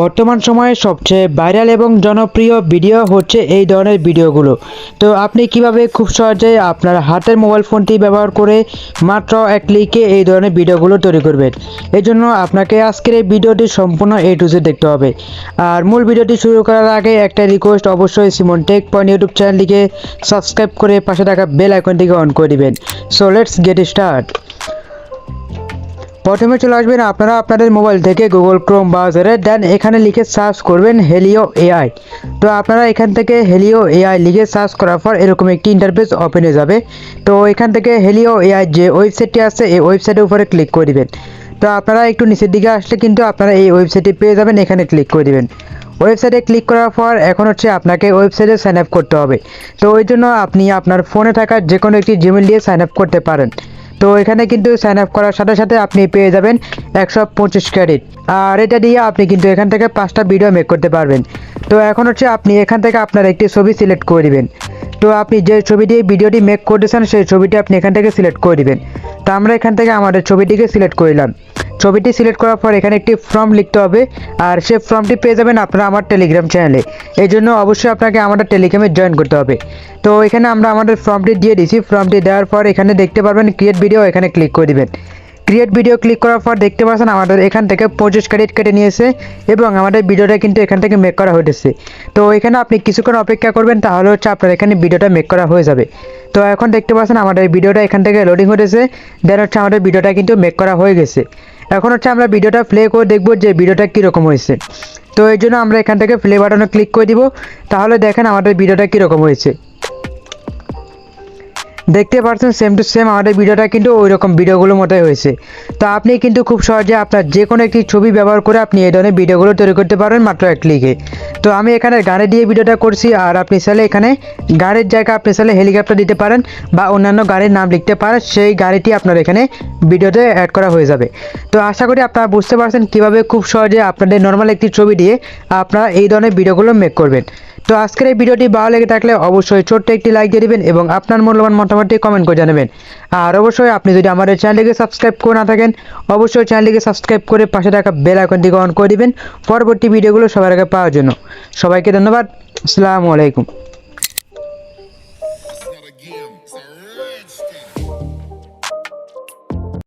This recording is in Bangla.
বর্তমান সময়ে সবচেয়ে ভাইরাল এবং জনপ্রিয় ভিডিও হচ্ছে এই ধরনের ভিডিওগুলো। তো আপনি কীভাবে খুব সহজে আপনার হাতের মোবাইল ফোনটি ব্যবহার করে মাত্র এক ক্লিকে এই ধরনের ভিডিওগুলো তৈরি করবেন? এই জন্য আপনাকে আজকের এই ভিডিওটি সম্পূর্ণ এ টু জেড দেখতে হবে। আর মূল ভিডিওটি শুরু করার আগে একটা রিকোয়েস্ট অবশ্যই সিমন টেক পয়েন্ট ইউটিউব চ্যানেলটিকে সাবস্ক্রাইব করে পাশে থাকা বেল আইকনটিকে অন করে দিবেন। সো লেটস গেট স্টার্ট প্রথমে চলে আসবেন আপনারা আপনাদের মোবাইল থেকে গুগল ক্রোম ব্রাউজারে দেন এখানে লিখে সার্চ করবেন হেলিও এআই তো আপনারা এখান থেকে হেলিও এআই লিখে সার্চ করার পর এরকম একটি ইন্টারফেস ওপেন হয়ে যাবে। তো এখান থেকে হেলিও এআই যে ওয়েবসাইটটি আছে, এই ওয়েবসাইটের উপরে ক্লিক করে দিবেন। তো আপনারা একটু নিচের দিকে আসলে কিন্তু আপনারা এই ওয়েবসাইটটি পেয়ে যাবেন, এখানে ক্লিক করে দিবেন। ওয়েবসাইটে ক্লিক করার পর এখন হচ্ছে আপনাকে ওয়েবসাইটে সাইন আপ করতে হবে। তো ওই জন্য আপনি আপনার ফোনে থাকা যে কোনো একটি জিমেল দিয়ে সাইন আপ করতে পারেন। তো এখানে কিন্তু সাইন আপ করার সাথে সাথে আপনি পেয়ে যাবেন একশো পঁচিশ ক্রেডিট। আর এটা দিয়ে আপনি কিন্তু এখান থেকে পাঁচটা ভিডিও মেক করতে পারবেন। তো এখন হচ্ছে আপনি এখান থেকে আপনার একটি ছবি সিলেক্ট করে দেবেন। তো আপনি যে ছবিটি ভিডিওটি মেক করতেছেন, সেই ছবিটি আপনি এখান থেকে সিলেক্ট করে দেবেন। তো আমরা এখান থেকে আমাদের ছবিটিকে সিলেক্ট করলাম ছবিটি সিলেক্ট করার পর এখানে একটি ফর্ম লিখতে হবে, আর সে ফর্মটি পেয়ে যাবেন আপনারা আমার টেলিগ্রাম চ্যানেলে এই জন্য অবশ্যই আপনাকে আমাদের টেলিগ্রামে জয়েন করতে হবে। তো এখানে আমরা আমাদের ফর্মটি দিয়ে দিছি ফর্মটি দেওয়ার পর এখানে দেখতে পারবেন ক্রিয়েট ভিডিও এখানে ক্লিক করে দিবেন। ক্রিয়েট ভিডিও ক্লিক করার পর দেখতে পাচ্ছেন আমাদের এখান থেকে পঁচিশ ক্রেডিট কেটে নিয়েছে এবং আমাদের ভিডিওটা কিন্তু এখান থেকে মেক করা হয়েছে তো এখানে আপনি কিছুক্ষণ অপেক্ষা করবেন তাহলে হচ্ছে আপনার এখানে ভিডিওটা মেক করা হয়ে যাবে। তো এখন দেখতে পাচ্ছেন আমাদের ভিডিওটা এখান থেকে লোডিং হয়েছে দেন হচ্ছে আমাদের ভিডিওটা কিন্তু মেক করা হয়ে গেছে। এখন হচ্ছে আমরা ভিডিওটা প্লে করে দেখব যে ভিডিওটা কীরকম হয়েছে। তো এই জন্য আমরা এখান থেকে প্লে বাটনে ক্লিক করে দিব, তাহলে দেখেন আমাদের ভিডিওটা কীরকম হয়েছে। দেখতে পাচ্ছেন সেম টু সেম আমাদের ভিডিওটা কিন্তু ওই রকম ভিডিওগুলোর মতোই হয়েছে। তো আপনি কিন্তু খুব সহজে আপনার যে কোনো একটি ছবি ব্যবহার করে আপনি এই ধরনের ভিডিওগুলো তৈরি করতে পারেন মাত্র এক ক্লিকে তো আমি এখানে গানে দিয়ে ভিডিওটা করছি, আর আপনি চাইলে এখানে গাড়ির জায়গা আপনি চাইলে হেলিকপ্টার দিতে পারেন বা অন্যান্য গাড়ির নাম লিখতে পারেন, সেই গাড়িটি আপনার এখানে ভিডিওতে অ্যাড করা হয়ে যাবে। তো আশা করি আপনারা বুঝতে পারছেন কীভাবে খুব সহজে আপনাদের নর্মাল একটি ছবি দিয়ে আপনারা এই ধরনের ভিডিওগুলো মেক করবেন। তো আজকের এই ভিডিওটি ভালো লেগে থাকলে অবশ্যই ছোট্ট একটি লাইক দিয়ে দেবেন এবং আপনার মূল্যবান মতামতটি কমেন্ট করে জানাবেন। আর অবশ্যই আপনি যদি আমাদের চ্যানেলটিকে সাবস্ক্রাইব করে না থাকেন, অবশ্যই চ্যানেলটিকে সাবস্ক্রাইব করে পাশে থাকা বেল আইকনটি অন করে দেবেন পরবর্তী ভিডিওগুলো সবার আগে পাওয়ার জন্য। সবাইকে ধন্যবাদ। আসসালামু আলাইকুম।